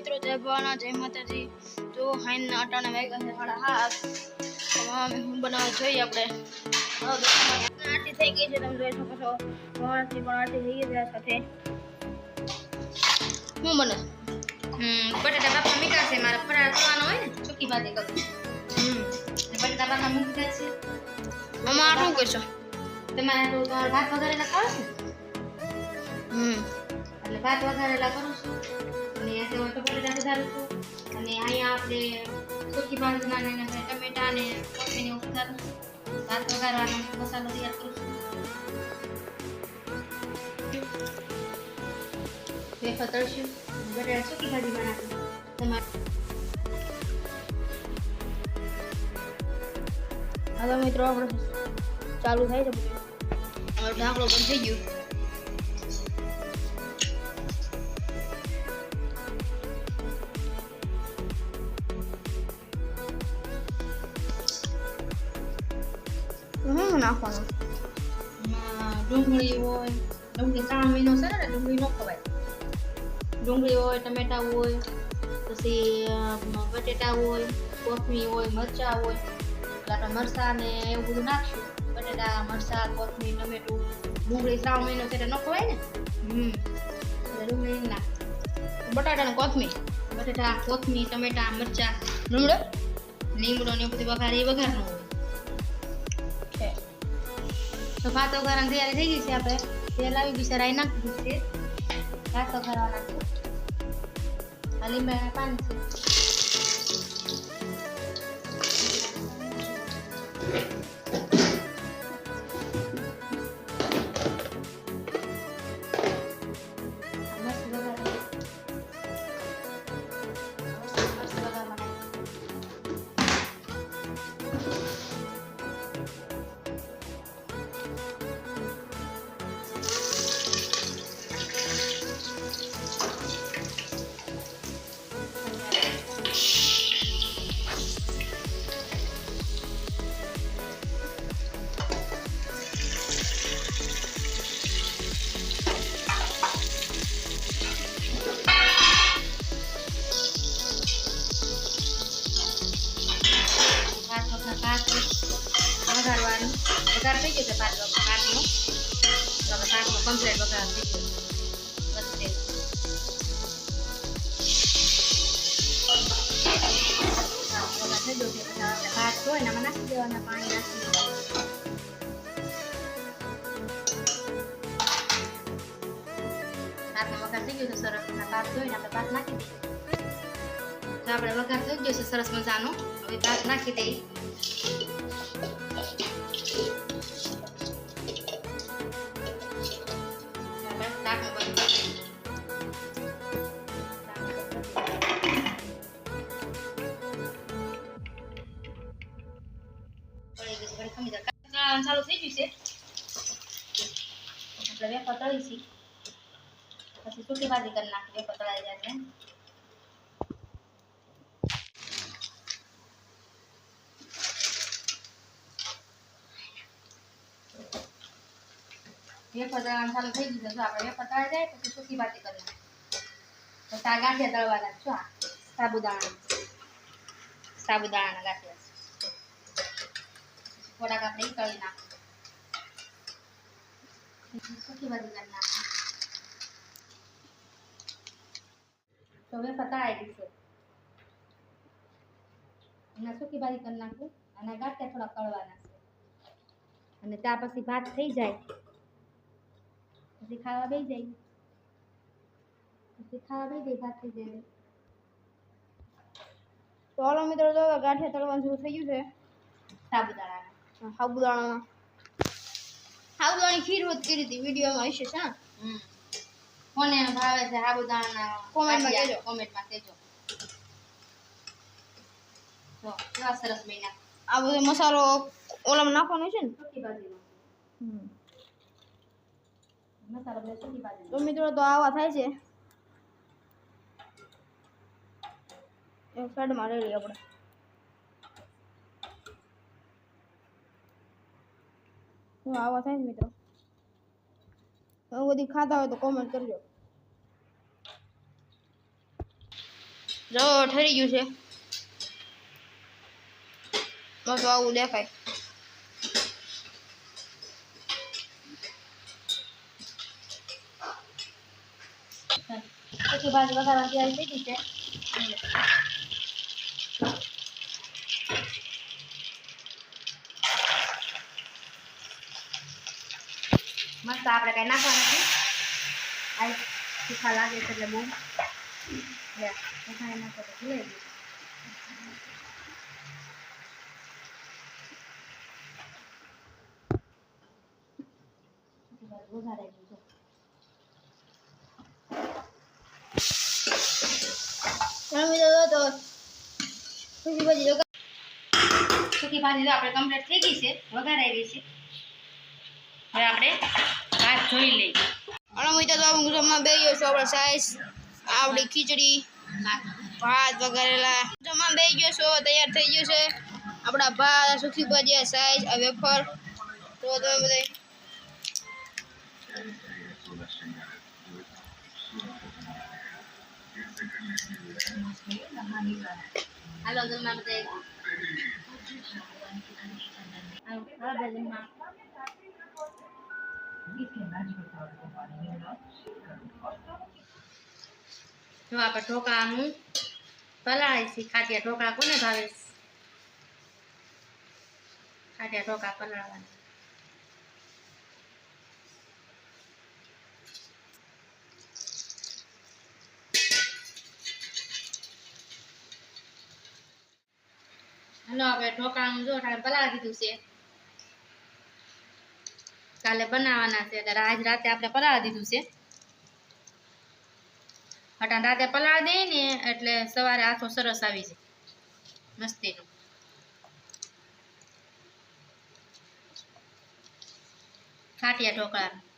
મિત્રો જય ભવાના જય માતાજી. તો હાઈના અટાણા વાગ્યા છે સાડા હાથ. હું બનાવવા જોઈએ આપણે? આરતી થઈ ગઈ છે તમે જોઈ શકો છો. ભવાનાથી પણ આરતી થઈ ગઈ છે સાથે. હું બને? બટાટા બાપા મીઠા છે મારે ફરાળ કરવાનો હોય ને. ચૂકી ભાજી કરું. બટાટા બાપા મૂકી છે. મમ્મા શું કહેશો તમારે તો તમારે ભાત વઘારેલા ખાવ છો? હમ. એટલે ભાત વઘારેલા કરું છું. અને અહીંયા તો બટાટા સુધારું છું. અને અહીંયા આપણે સુકી ભાજીના ને ટમેટા ને કોથમીર એવું સુધારું છું. ભાત વઘારવાનો મસાલો તૈયાર કરું છું. વેફર તળશું બટાટા સુકી ભાજી બનાવું તમારે હાલો મિત્રો, આપણે ચાલુ થાય છે. ઢાંકણો બંધ થઈ ગયું. નાખવાનું ડુંગળી હોય ડુંગળી ત્રણ મહિનો છે ને ડુંગળી ન ખવાય ડુંગળી હોય ટમેટા હોય પછી બટેટા હોય કોથમી હોય મરચાં હોય એટલે આપણે મરચાં ને એવું બધું નાખશું બટેટા મરચાં કોથમીર ટમેટું ડુંગળી ત્રણ મહિનો છે ન ખવાય ને હમ ડુંગળી નાખ બટાટા ને કોથમી બટેટા કોથમી ટમેટા મરચાં લીમડો લીમડો ને બધું વઘાર એ વઘારનું હોય તો ભાત વઘારવાની તૈયારી થઈ ગઈ છે આપણે. તેલ આવી ગયું છે, રાઈ નાખી દીધું છે. ભાત લીમડાના પાન હવે ભાતનો કમ્પ્લીટ વઘાર થઈ ગયો બસ તેલ ભાત વઘાર થઈ ગયો છે પછી આપણે ભાત હોય ને એમાં નાખી દેવાના પાણી નાખી દેવાનું ભાતનો વઘાર થઈ ગયો છે સરસ અને ભાત ધોઈને આપણે ભાત આપણે વેફર પછી સૂકી ભાજી કરી નાખી, વેફર તળાઈ જાય એટલે. વેફર તળવાનું ચાલુ થઈ ગયું છે, જો આપણે વેફર તળાઈ જાય પછી સૂકી ભાજી કરી પછી આ ગાંઠિયા તળવાના છો આ સાબુદાણા સાબુદાણાના ગાંઠિયા થોડાક આપણે તળી નાખીએ. કરી તો વેફર તળાઈ ગઈ છે એના સૂકી ભાજી કરી નાખું અને ગાંઠિયા થોડા તળવાના છે અને ત્યાર પછી ભાત થઈ જાય પછી ખાવા બે જાય પછી ખાવા બે જાય ભાત થઈ જાય તો હાલો મિત્રો જો ગાંઠિયા તળવાનું શરૂ થઈ ગયું છે સાબુદાણાના સાબુદાણામાં સાબુદાણાની ખીર હોત કરી હતી વિડીયોમાં હશે હમ. કોને ભાવે છે સાબુદાણા કોમેન્ટમાં કહેજો. કોમેન્ટમાં કહેજો. જો કેવા સરસ બન્યા. આ બધો મસાલો ઓલામાં નાખવાનો છે ને? સૂકી ભાજી તો મિત્રો તો આવા થાય છે. સાઈડમાં લઈ લઈએ આપણે. તો આવા થાય છે મિત્રો. બધી ખાતા હોય તો કોમેન્ટ કરજો. જો, ઠરી ગયું છે. બસ આવું દેખાય. પછી બાજુ વધારવા તૈયારી થઈ છે મસ્ત આપણે કઈ નાખવા નથી આ તીખા લાગે છે એટલે બહુ વધારે નાખો તો ભૂલાઈ ગયું. વધારે છે. મિત્રો તો જો ભાજી આપણે કમ્પ્લીટ થઈ ગઈ છે વઘારાઈ છે હવે આપણે ભાત જોઈ લઈએ અને મિત્રો તો હું જમવા બે ગયો છું આપણે સાઈઝ આવડી ખીચડી ભાત વગેરેલા. જમવા બે ગયો છો તૈયાર થઈ ગયો છે. આપણા ભાત સુખી ભજીયા સાઈઝ આ વેફર. તો તમે બધા. હાલો જમવા બધા જો આપણે ઢોકળાનું પલાળી છે ખાટિયા ઢોકળા કોને ભાવે ખાટિયા ઢોકળા પલાળવાના. હાલો, આપણે ઢોકળાનું જો ઠાણે પલાળી દીધું છે. કાલે બનાવવાના છે એટલે આજ રાતે આપણે પલાળી દીધું છે. અટાણ રાતે પલાળી દઈએ ને, એટલે સવારે આથો સરસ આવી જાય. મસ્તીનું. ખાટિયા ઢોકળાનું.